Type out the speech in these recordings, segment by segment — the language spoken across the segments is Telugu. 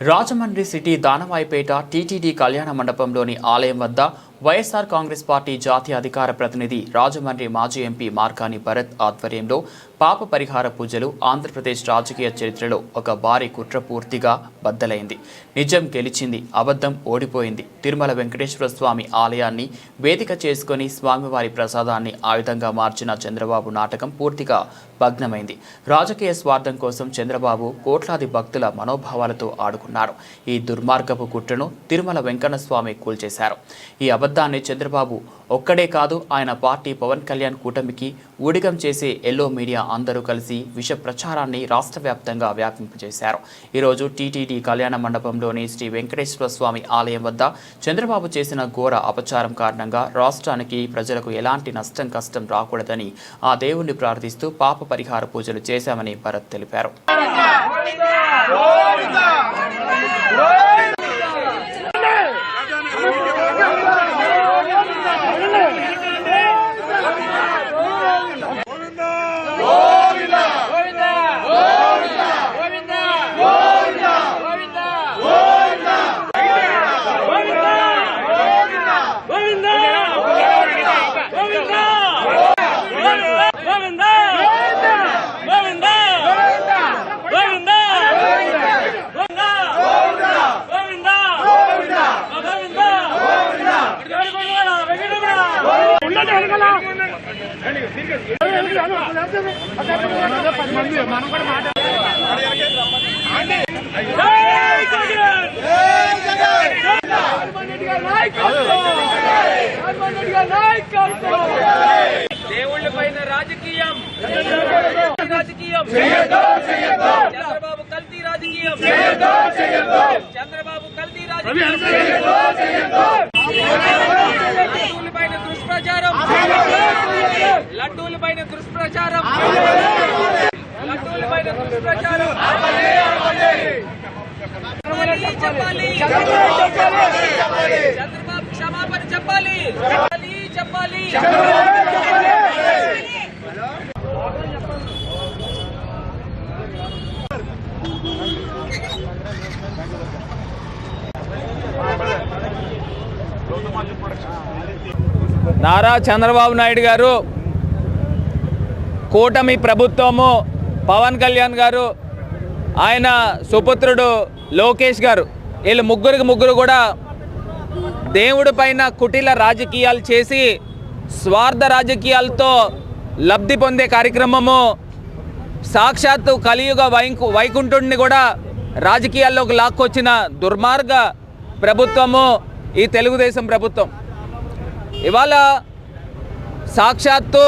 రాజమండ్రి సిటీ దానవాయిపేట టీటీడీ కళ్యాణ మండపంలోని ఆలయం వద్ద వైఎస్ఆర్ కాంగ్రెస్ పార్టీ జాతీయ అధికార ప్రతినిధి రాజమండ్రి మాజీ ఎంపీ మార్కాని భరత్ ఆధ్వర్యంలో పాప పరిహార పూజలు ఆంధ్రప్రదేశ్ రాజకీయ చరిత్రలో ఒక భారీ కుట్ర పూర్తిగా బద్దలైంది. నిజం గెలిచింది అబద్ధం ఓడిపోయింది. తిరుమల వెంకటేశ్వర స్వామి ఆలయాన్ని వేదిక చేసుకుని స్వామివారి ప్రసాదాన్ని ఆయుధంగా మార్చిన చంద్రబాబు నాటకం పూర్తిగా భగ్నమైంది. రాజకీయ స్వార్థం కోసం చంద్రబాబు కోట్లాది భక్తుల మనోభావాలతో ఆడుకున్నారు. ఈ దుర్మార్గపు కుట్రను తిరుమల వెంకన్న స్వామి కూల్చేశారు. ఈ అబద్ధాన్ని చంద్రబాబు. ఒక్కడే కాదు ఆయన పార్టీ పవన్ కళ్యాణ్ కూటమికి ఊడిగం చేసే ఎల్లో మీడియా అందరూ కలిసి విష ప్రచారాన్ని రాష్ట్ర వ్యాప్తంగా వ్యాపింపజేశారు. ఈరోజు టీటీడీ కళ్యాణ మండపంలోని శ్రీ వెంకటేశ్వర స్వామి ఆలయం వద్ద చంద్రబాబు చేసిన ఘోర అపచారం కారణంగా రాష్ట్రానికి ప్రజలకు ఎలాంటి నష్టం కష్టం రాకూడదని ఆ దేవుణ్ణి ప్రార్థిస్తూ పాప పరిహార పూజలు చేశామని భరత్ తెలిపారు. దేవుళ్ళ పైన రాజకీయం. రాజకీయం చంద్రబాబు కల్తీ రాజకీయం చంద్రబాబు కల్తీ రాజకీయం లడ్డూల పైన దుష్ప్రచారం లడ్డూల పైన దుష్ప్రచారం. దుష్ప్రచారం. చెప్పాలి. చంద్రబాబు క్షమాపణ చెప్పాలి చెప్పాలి. నారా చంద్రబాబు నాయుడు గారు కూటమి ప్రభుత్వము పవన్ కళ్యాణ్ గారు ఆయన సుపుత్రుడు లోకేష్ గారు వీళ్ళు ముగ్గురికి ముగ్గురు కూడా దేవుడి పైన కుటిల రాజకీయాలు చేసి స్వార్థ రాజకీయాలతో లబ్ధి పొందే కార్యక్రమము సాక్షాత్తు కలియుగ వైకు వైకుంఠుడిని కూడా రాజకీయాల్లోకి లాక్కొచ్చిన దుర్మార్గ ప్రభుత్వము ఈ తెలుగుదేశం ప్రభుత్వం. ఇవాళ సాక్షాత్తు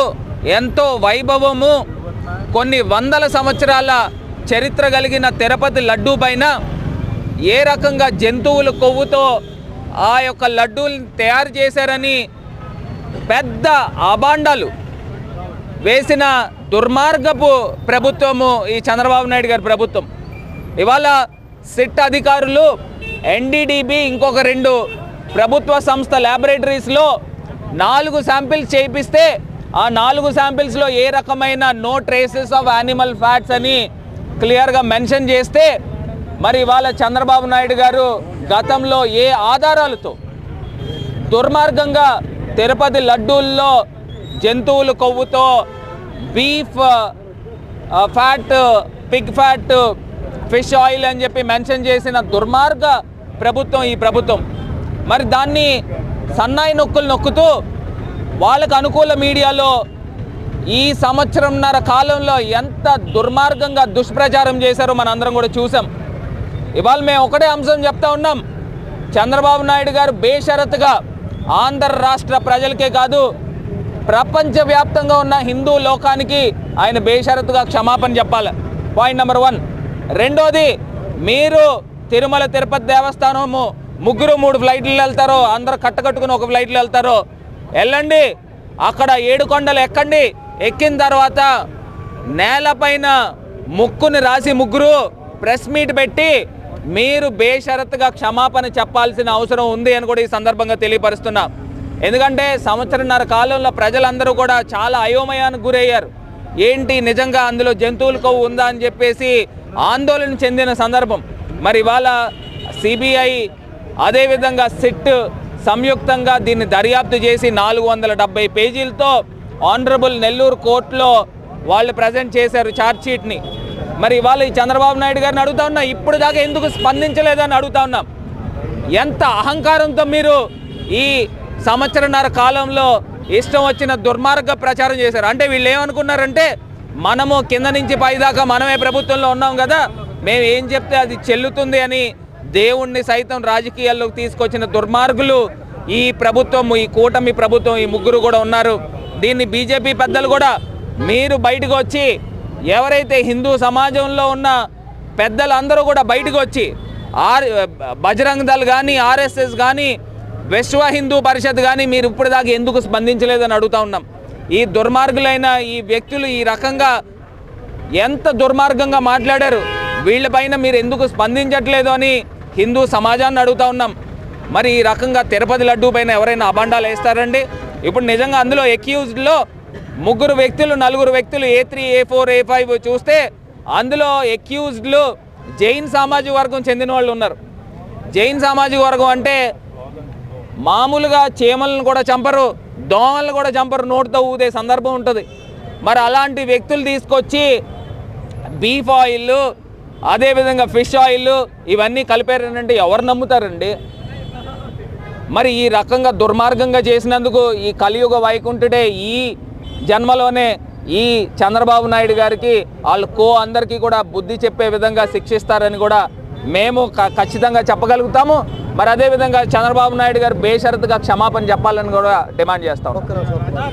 ఎంతో వైభవము. కొన్ని వందల సంవత్సరాల చరిత్ర కలిగిన తిరుపతి లడ్డూ పైన ఏ రకంగా జంతువుల కొవ్వుతో ఆ యొక్క లడ్డూల్ని తయారు చేశారని పెద్ద అబాండాలు వేసిన దుర్మార్గపు ప్రభుత్వము ఈ చంద్రబాబు నాయుడు గారి ప్రభుత్వం. ఇవాళ సిట్ అధికారులు ఎన్డీడీబీ ఇంకొక రెండు ప్రభుత్వ సంస్థ ల్యాబొరేటరీస్లో నాలుగు శాంపిల్స్ చేయిస్తే ఆ నాలుగు శాంపిల్స్లో ఏ రకమైన no traces of animal fats అని క్లియర్గా మెన్షన్ చేస్తే మరి ఇవాళ చంద్రబాబు నాయుడు గారు గతంలో ఏ ఆధారాలతో దుర్మార్గంగా తిరుపతి లడ్డూల్లో జంతువుల కొవ్వుతో beef fat pig fat fish oil అని చెప్పి మెన్షన్ చేసిన దుర్మార్గ ప్రభుత్వం ఈ ప్రభుత్వం. మరి దాన్ని సన్నాయి నొక్కులు నొక్కుతూ వాళ్ళకు అనుకూల మీడియాలో ఈ సంవత్సరంన్నర కాలంలో ఎంత దుర్మార్గంగా దుష్ప్రచారం చేశారో మనందరం కూడా చూసాం ఇవాళ మేము ఒకటే అంశం చెప్తా ఉన్నాం. చంద్రబాబు నాయుడు గారు బేషరత్గా ఆంధ్ర రాష్ట్ర ప్రజలకే కాదు ప్రపంచవ్యాప్తంగా ఉన్న హిందూ లోకానికి ఆయన బేషరత్గా క్షమాపణ చెప్పాలి. పాయింట్ నెంబర్ వన్ రెండోది మీరు తిరుమల తిరుపతి దేవస్థానము ముగ్గురు మూడు ఫ్లైట్లు వెళ్తారో అందరూ కట్టకట్టుకుని ఒక ఫ్లైట్లో వెళ్తారో వెళ్ళండి. అక్కడ ఏడు కొండలు ఎక్కండి. ఎక్కిన తర్వాత నేలపైన ముక్కుని రాసి ముగ్గురు ప్రెస్ మీట్ పెట్టి మీరు బేషరత్గా క్షమాపణ చెప్పాల్సిన అవసరం ఉంది అని కూడా ఈ సందర్భంగా తెలియపరుస్తున్నా. ఎందుకంటే సంవత్సరంన్నర కాలంలో ప్రజలందరూ కూడా చాలా అయోమయానికి గురయ్యారు. ఏంటి నిజంగా అందులో జంతువుల కొవ్వు ఉందా అని చెప్పేసి ఆందోళన చెందిన సందర్భం. మరి ఇవాళ సిబిఐ అదేవిధంగా సిట్ సంయుక్తంగా దీన్ని దర్యాప్తు చేసి నాలుగు వందల డెబ్బై పేజీలతో ఆనరబుల్ నెల్లూరు కోర్టులో వాళ్ళు ప్రజెంట్ చేశారు ఛార్జ్షీట్ని మరి ఇవాళ ఈ చంద్రబాబు నాయుడు గారిని అడుగుతా ఉన్నా ఇప్పుడు దాకా ఎందుకు స్పందించలేదని అడుగుతా ఉన్నాం. ఎంత అహంకారంతో మీరు ఈ సంవత్సరన్నర కాలంలో ఇష్టం వచ్చిన దుర్మార్గ ప్రచారం చేశారు. అంటే వీళ్ళు ఏమనుకున్నారంటే మనము కింద నుంచి పైదాకా మనమే ప్రభుత్వంలో ఉన్నాం కదా మేము ఏం చెప్తే అది చెల్లుతుంది అని దేవుణ్ణి సైతం రాజకీయాల్లోకి తీసుకొచ్చిన దుర్మార్గులు ఈ ప్రభుత్వం ఈ కూటమి ప్రభుత్వం ఈ ముగ్గురు కూడా ఉన్నారు. దీన్ని బీజేపీ పెద్దలు కూడా మీరు బయటకు వచ్చి ఎవరైతే హిందూ సమాజంలో ఉన్న పెద్దలందరూ కూడా బయటకు వచ్చి ఆర్ బజరంగ్ దళ్ కానీ ఆర్ఎస్ఎస్ కానీ విశ్వ హిందూ పరిషత్ కానీ మీరు ఇప్పటిదాకా ఎందుకు స్పందించలేదని అడుగుతా ఉన్నాం. ఈ దుర్మార్గులైన ఈ వ్యక్తులు ఈ రకంగా ఎంత దుర్మార్గంగా మాట్లాడారు వీళ్ళపైన మీరు ఎందుకు స్పందించట్లేదు అని హిందూ సమాజాన్ని అడుగుతా ఉన్నాం. మరి ఈ రకంగా తిరుపతి లడ్డూ పైన ఎవరైనా అబండాలు వేస్తారండి? ఇప్పుడు నిజంగా అందులో ఎక్యూజ్డ్లో ముగ్గురు వ్యక్తులు నలుగురు వ్యక్తులు A three A four A five చూస్తే అందులో ఎక్యూజ్డ్లు జైన్ సామాజిక వర్గం చెందిన వాళ్ళు ఉన్నారు. జైన్ సామాజిక వర్గం అంటే మామూలుగా చీమలను కూడా చంపరు దోమలను కూడా చంపరు నోటితో ఊదే సందర్భం ఉంటుంది. మరి అలాంటి వ్యక్తులు తీసుకొచ్చి బీఫ్ ఆయిల్ అదేవిధంగా ఫిష్ ఆయిల్ ఇవన్నీ కలిపారంటే ఎవరు నమ్ముతారండి? మరి ఈ రకంగా దుర్మార్గంగా చేసినందుకు ఈ కలియుగ వైకుంఠుడే ఈ జన్మలోనే ఈ చంద్రబాబు నాయుడు గారికి వాళ్ళు కో అందరికీ కూడా బుద్ధి చెప్పే విధంగా శిక్షిస్తారని కూడా మేము ఖచ్చితంగా చెప్పగలుగుతాము. మరి అదేవిధంగా చంద్రబాబు నాయుడు గారు బేషరతుగా క్షమాపణ చెప్పాలని కూడా డిమాండ్ చేస్తాం